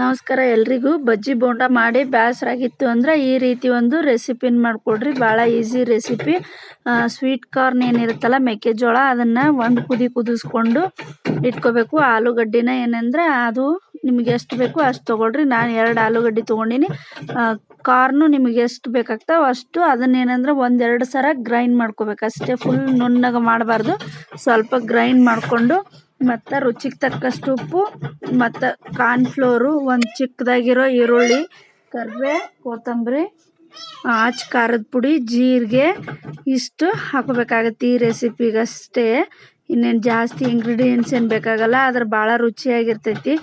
ನಮಸ್ಕಾರ ಎಲ್ರಿಗೂ. ಬಜ್ಜಿ ಬೋಂಡ ಮಾಡಿ ಬೇಸರಾಗಿತ್ತು ಅಂದ್ರೆ ಈ ರೀತಿ ಒಂದು ರೆಸಿಪಿನ ಮಾಡಿಕೊಡ್ರಿ. ಭಾಳ ಈಸಿ ರೆಸಿಪಿ. ಸ್ವೀಟ್ ಕಾರ್ನ್ ಏನಿರುತ್ತಲ್ಲ, ಮೆಕ್ಕೆಜೋಳ, ಅದನ್ನು ಒಂದು ಕುದಿ ಕುದಿಸ್ಕೊಂಡು ಇಟ್ಕೋಬೇಕು. ಆಲೂಗಡ್ಡಿನ ಏನಂದ್ರೆ ಅದು ನಿಮಗೆ ಎಷ್ಟು ಬೇಕು ಅಷ್ಟು ತೊಗೊಳ್ರಿ. ನಾನು ಎರಡು ಆಲೂಗಡ್ಡೆ ತೊಗೊಂಡಿನಿ. ಕಾರ್ನು ನಿಮಗೆ ಎಷ್ಟು ಬೇಕಾಗ್ತಾವೆ ಅಷ್ಟು ಅದನ್ನೇನಂದ್ರೆ ಒಂದೆರಡು ಸರ ಗ್ರೈಂಡ್ ಮಾಡ್ಕೋಬೇಕು ಅಷ್ಟೇ ಫುಲ್ ನುಣ್ಣಗೆ ಮಾಡಬಾರ್ದು. ಸ್ವಲ್ಪ ಗ್ರೈಂಡ್ ಮಾಡಿಕೊಂಡು ಮತ್ತು ರುಚಿಗೆ ತಕ್ಕಷ್ಟು ಉಪ್ಪು, ಮತ್ತು ಕಾರ್ನ್ಫ್ಲೋರು, ಒಂದು ಚಿಕ್ಕದಾಗಿರೋ ಈರುಳ್ಳಿ ಕರಿಬೇ ಕೊತ್ತಂಬರಿ, ಆಚ್ ಖಾರದ ಪುಡಿ, ಜೀರಿಗೆ, ಇಷ್ಟು ಹಾಕೋಬೇಕಾಗತ್ತೆ ಈ ರೆಸಿಪಿಗೆ ಅಷ್ಟೇ. ಇನ್ನೇನು ಜಾಸ್ತಿ ಇಂಗ್ರೀಡಿಯೆಂಟ್ಸ್ ಏನು ಬೇಕಾಗಲ್ಲ, ಆದ್ರೆ ಭಾಳ ರುಚಿಯಾಗಿರ್ತೈತಿ.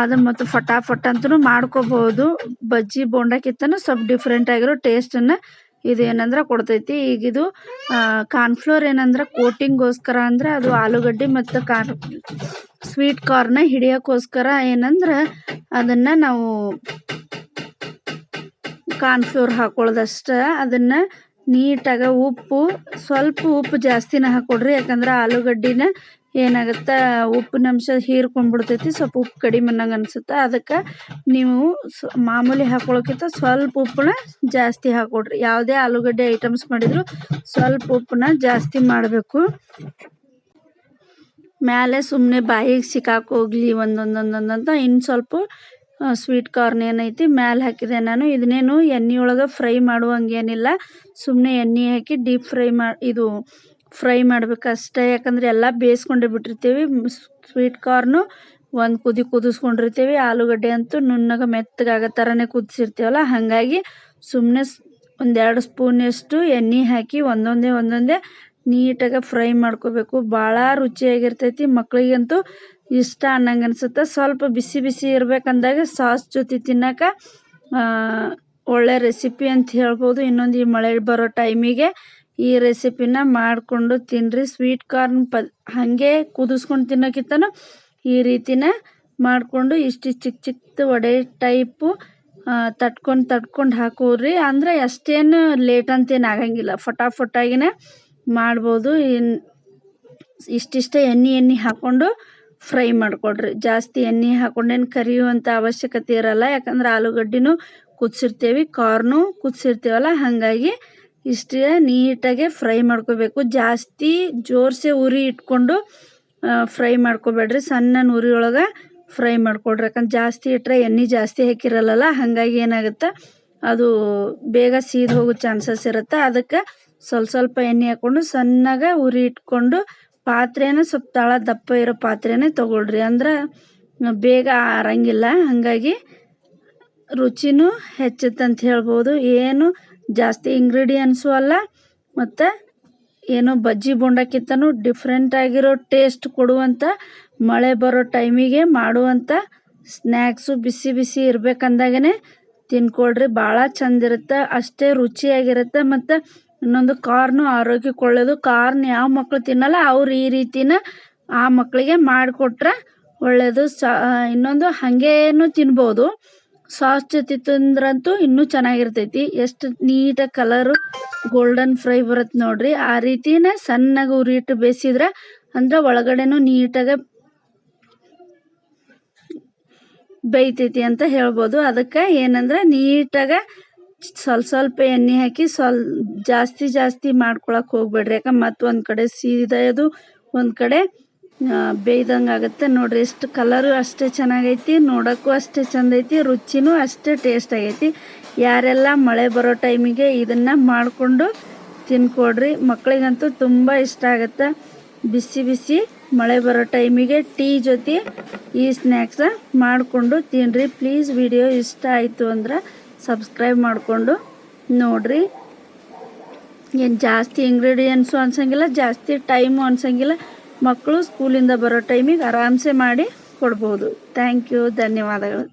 ಅದು ಮತ್ತು ಫಟಾಫಟ್ ಅಂತೂ ಮಾಡ್ಕೋಬೋದು. ಬಜ್ಜಿ ಬೋಂಡಕ್ಕಿಂತನೂ ಸ್ವಲ್ಪ ಡಿಫ್ರೆಂಟ್ ಆಗಿರೋ ಟೇಸ್ಟನ್ನು ಇದು ಏನಂದ್ರೆ ಕೊಡ್ತೈತಿ. ಈಗ ಇದು ಕಾರ್ನ್ಫ್ಲೋರ್ ಏನಂದ್ರೆ ಕೋಟಿಂಗ್ಗೋಸ್ಕರ ಅಂದ್ರೆ ಅದು ಆಲೂಗಡ್ಡೆ ಮತ್ತು ಕಾರ್ ಸ್ವೀಟ್ ಕಾರ್ನ ಹಿಡಿಯೋಕ್ಕೋಸ್ಕರ ಏನಂದ್ರೆ ಅದನ್ನು ನಾವು ಕಾರ್ನ್ಫ್ಲೋರ್ ಹಾಕೊಳ್ಳೋದಷ್ಟೇ ಅದನ್ನು ನೀಟಾಗಿ ಉಪ್ಪು, ಸ್ವಲ್ಪ ಉಪ್ಪು ಜಾಸ್ತಿನ ಹಾಕ್ಕೊಡ್ರಿ ಯಾಕಂದ್ರೆ ಆಲೂಗಡ್ಡಿನ ಏನಾಗುತ್ತೆ? ಉಪ್ಪಿನ ಅಂಶ ಹೀರ್ಕೊಂಡ್ಬಿಡ್ತೈತಿ ಸ್ವಲ್ಪ ಉಪ್ಪು ಕಡಿಮೆ ಅನ್ನಂಗೆ ಅನ್ಸುತ್ತೆ. ಅದಕ್ಕೆ ನೀವು ಮಾಮೂಲಿ ಹಾಕೊಳ್ಳೋಕ್ಕಿಂತ ಸ್ವಲ್ಪ ಉಪ್ಪನ್ನ ಜಾಸ್ತಿ ಹಾಕ್ಕೊಡ್ರಿ ಯಾವುದೇ ಆಲೂಗಡ್ಡೆ ಐಟಮ್ಸ್ ಮಾಡಿದ್ರು ಸ್ವಲ್ಪ ಉಪ್ಪನ್ನ ಜಾಸ್ತಿ ಮಾಡಬೇಕು. ಮೇಲೆ ಸುಮ್ಮನೆ ಬಾಯಿಗೆ ಸಿಕ್ಕಾಕೋಗ್ಲಿ ಒಂದೊಂದೊಂದೊಂದಂತ ಇನ್ನು ಸ್ವಲ್ಪ ಸ್ವೀಟ್ ಕಾರ್ನ್ ಏನೈತಿ, ಮ್ಯಾಲೆ ಹಾಕಿದೆ ನಾನು. ಇದನ್ನೇನು ಎಣ್ಣೆ ಒಳಗೆ ಫ್ರೈ ಮಾಡುವಂಗೇನಿಲ್ಲ ಸುಮ್ಮನೆ ಎಣ್ಣೆ ಹಾಕಿ ಡೀಪ್ ಫ್ರೈ ಮಾಡಿ ಇದು ಫ್ರೈ ಮಾಡ್ಬೇಕು ಅಷ್ಟೇ. ಯಾಕಂದ್ರೆ ಎಲ್ಲ ಬೇಯಿಸ್ಕೊಂಡೇ ಬಿಟ್ಟಿರ್ತೀವಿ. ಸ್ವೀಟ್ ಕಾರ್ನು ಒಂದು ಕುದಿ ಕುದಿಸ್ಕೊಂಡಿರ್ತೀವಿ. ಆಲೂಗಡ್ಡೆ ಅಂತೂ ನುಣ್ಣಗೆ ಮೆತ್ತಗಾಗೋ ಥರನೇ ಕುದಿಸಿರ್ತೀವಲ್ಲ, ಹಾಗಾಗಿ ಸುಮ್ಮನೆ ಒಂದೆರಡು ಸ್ಪೂನಷ್ಟು ಎಣ್ಣೆ ಹಾಕಿ ಒಂದೊಂದೇ ಒಂದೊಂದೇ ನೀಟಾಗಿ ಫ್ರೈ ಮಾಡ್ಕೋಬೇಕು. ಭಾಳ ರುಚಿಯಾಗಿರ್ತೈತಿ. ಮಕ್ಕಳಿಗಂತೂ ಇಷ್ಟ ಅನ್ನಂಗೆ ಅನ್ಸುತ್ತೆ. ಸ್ವಲ್ಪ ಬಿಸಿ ಬಿಸಿ ಇರಬೇಕಂದಾಗ ಸಾಸ್ ಜೊತೆ ತಿನ್ನಕ ಒಳ್ಳೆ ರೆಸಿಪಿ ಅಂತ ಹೇಳ್ಬೋದು. ಇನ್ನೊಂದು ಈ ಮಳೆ ಬರೋ ಟೈಮಿಗೆ ಈ ರೆಸಿಪಿನ ಮಾಡಿಕೊಂಡು ತಿನ್ನಿರಿ ಸ್ವೀಟ್ ಕಾರ್ನ್ ಪ ಹಾಗೆ ಕುದಿಸ್ಕೊಂಡು ತಿನ್ನೋಕ್ಕಿಂತನೂ ಈ ರೀತಿನ ಮಾಡಿಕೊಂಡು ಇಷ್ಟು ಚಿಕ್ಕ ಚಿಕ್ಕ ವಡೆ ಟೈಪು ತಟ್ಕೊಂಡು ತಟ್ಕೊಂಡು ಹಾಕೋರಿ. ಅಂದರೆ ಅಷ್ಟೇನು ಲೇಟ್ ಅಂತೇನು ಆಗಂಗಿಲ್ಲ. ಫಟಾಫಟಾಗಿನೇ ಮಾಡ್ಬೋದು. ಇನ್ನು ಇಷ್ಟಿಷ್ಟೇ ಎಣ್ಣೆ ಎಣ್ಣೆ ಹಾಕ್ಕೊಂಡು ಫ್ರೈ ಮಾಡಿಕೊಡ್ರಿ. ಜಾಸ್ತಿ ಎಣ್ಣೆ ಹಾಕ್ಕೊಂಡೇನು ಕರಿಯುವಂಥ ಅವಶ್ಯಕತೆ ಇರಲ್ಲ. ಯಾಕಂದ್ರೆ ಆಲೂಗಡ್ಡಿನೂ ಕುದಿಸಿರ್ತೀವಿ, ಕಾರ್ನು ಕುದಿಸಿರ್ತೀವಲ್ಲ, ಹಾಗಾಗಿ ಇಷ್ಟೇ ನೀಟಾಗೆ ಫ್ರೈ ಮಾಡ್ಕೋಬೇಕು. ಜಾಸ್ತಿ ಜೋರ್ಸೆ ಉರಿ ಇಟ್ಕೊಂಡು ಫ್ರೈ ಮಾಡ್ಕೋಬೇಡ್ರಿ. ಸಣ್ಣ ಉರಿ ಒಳಗೆ ಫ್ರೈ ಮಾಡ್ಕೊಳ್ರಿ ಯಾಕಂದ್ರೆ ಜಾಸ್ತಿ ಇಟ್ಟರೆ ಎಣ್ಣೆ ಜಾಸ್ತಿ ಹಾಕಿರಲ್ಲಲ್ಲ, ಹಾಗಾಗಿ ಏನಾಗುತ್ತೆ, ಅದು ಬೇಗ ಸೀದ್ ಹೋಗೋ ಚಾನ್ಸಸ್ ಇರುತ್ತೆ. ಅದಕ್ಕೆ ಸ್ವಲ್ಪ ಸ್ವಲ್ಪ ಎಣ್ಣೆ ಹಾಕ್ಕೊಂಡು ಸಣ್ಣಗೆ ಉರಿ ಇಟ್ಕೊಂಡು ಪಾತ್ರೆನ ಸ್ವಲ್ಪ ತಳ ದಪ್ಪ ಇರೋ ಪಾತ್ರೆನೇ ತೊಗೊಳ್ರಿ. ಅಂದ್ರೆ ಬೇಗ ಆರಂಗಿಲ್ಲ. ಹಾಗಾಗಿ ರುಚಿನೂ ಹೆಚ್ಚುತ್ತಂತ ಹೇಳ್ಬೋದು. ಏನು ಜಾಸ್ತಿ ಇಂಗ್ರೀಡಿಯೆಂಟ್ಸು ಅಲ್ಲ, ಮತ್ತು ಏನು ಬಜ್ಜಿ ಬೋಂಡಕ್ಕಿಂತನೂ ಡಿಫ್ರೆಂಟ್ ಆಗಿರೋ ಟೇಸ್ಟ್ ಕೊಡುವಂಥ ಮಳೆ ಬರೋ ಟೈಮಿಗೆ ಮಾಡುವಂಥ ಸ್ನ್ಯಾಕ್ಸು ಬಿಸಿ ಬಿಸಿ ಇರಬೇಕಂದಾಗೇ ತಿನ್ಕೊಳ್ರಿ ಭಾಳ ಚಂದ ಇರುತ್ತೆ, ಅಷ್ಟೇ ರುಚಿಯಾಗಿರುತ್ತೆ, ಮತ್ತು ಇನ್ನೊಂದು ಕಾರ್ನು ಆರೋಗ್ಯಕ್ಕೆ ಒಳ್ಳೆಯದು ಕಾರ್ನ ಯಾವ ಮಕ್ಕಳು ತಿನ್ನಲ್ಲ, ಅವ್ರು ಈ ರೀತಿನ ಆ ಮಕ್ಕಳಿಗೆ ಮಾಡಿಕೊಟ್ರೆ ಒಳ್ಳೆಯದು ಸ ಇನ್ನೊಂದು ಹಾಗೇನು ತಿನ್ಬೋದು. ಸಾಸ್ ಜೊತೆ ತಿಂದ್ರಂತೂ ಇನ್ನೂ ಚೆನ್ನಾಗಿರ್ತೈತಿ. ಎಷ್ಟು ನೀಟಾಗಿ ಕಲರು ಗೋಲ್ಡನ್ ಫ್ರೈ ಬರುತ್ತೆ ನೋಡ್ರಿ. ಆ ರೀತಿನ ಸಣ್ಣಗೆ ಉರಿ ಇಟ್ಟು ಬೇಯಿಸಿದ್ರೆ ಅಂದ್ರೆ ಒಳಗಡೆನೂ ನೀಟಾಗಿ ಬೇಯ್ತೈತಿ ಅಂತ ಹೇಳ್ಬೋದು. ಅದಕ್ಕೆ ಏನಂದ್ರೆ ನೀಟಾಗಿ ಸ್ವಲ್ಪ ಸ್ವಲ್ಪ ಎಣ್ಣೆ ಹಾಕಿ ಸ್ವಲ್ ಜಾಸ್ತಿ ಜಾಸ್ತಿ ಮಾಡ್ಕೊಳಕ್ಕೆ ಹೋಗ್ಬೇಡ್ರಿ. ಯಾಕಂದ್ರೆ ಮತ್ತೊಂದು ಕಡೆ ಕಡೆ ಸೀದೋದು ಒಂದು ಕಡೆ ಬೇಯ್ದಂಗೆ ಆಗುತ್ತೆ. ನೋಡ್ರಿ, ಎಷ್ಟು ಕಲರು ಅಷ್ಟೇ ಚೆನ್ನಾಗೈತಿ, ನೋಡೋಕ್ಕೂ ಅಷ್ಟೇ ಚೆಂದ ಐತಿ ರುಚಿನೂ ಅಷ್ಟೇ ಟೇಸ್ಟ್ ಆಗೈತಿ. ಯಾರೆಲ್ಲ ಮಳೆ ಬರೋ ಟೈಮಿಗೆ ಇದನ್ನು ಮಾಡಿಕೊಂಡು ತಿನ್ಕೊಡ್ರಿ. ಮಕ್ಕಳಿಗಂತೂ ತುಂಬ ಇಷ್ಟ ಆಗುತ್ತೆ. ಬಿಸಿ ಬಿಸಿ ಮಳೆ ಬರೋ ಟೈಮಿಗೆ ಟೀ ಜೊತೆ ಈ ಸ್ನ್ಯಾಕ್ಸ ಮಾಡಿಕೊಂಡು ತಿನ್ನಿರಿ ಪ್ಲೀಸ್ ವಿಡಿಯೋ ಇಷ್ಟ ಆಯಿತು ಅಂದ್ರೆ ಸಬ್ಸ್ಕ್ರೈಬ್ ಮಾಡಿಕೊಂಡು ನೋಡ್ರಿ. ಏನು ಜಾಸ್ತಿ ಇಂಗ್ರೀಡಿಯೆಂಟ್ಸು ಅನ್ಸಂಗಿಲ್ಲ, ಜಾಸ್ತಿ ಟೈಮು ಅನ್ಸಂಗಿಲ್ಲ. ಮಕ್ಕಳು ಸ್ಕೂಲಿಂದ ಬರೋ ಟೈಮಿಗೆ ಆರಾಮ್ಸೆ ಮಾಡಿ ಕೊಡ್ಬೋದು. ಥ್ಯಾಂಕ್ ಯು ಧನ್ಯವಾದಗಳು.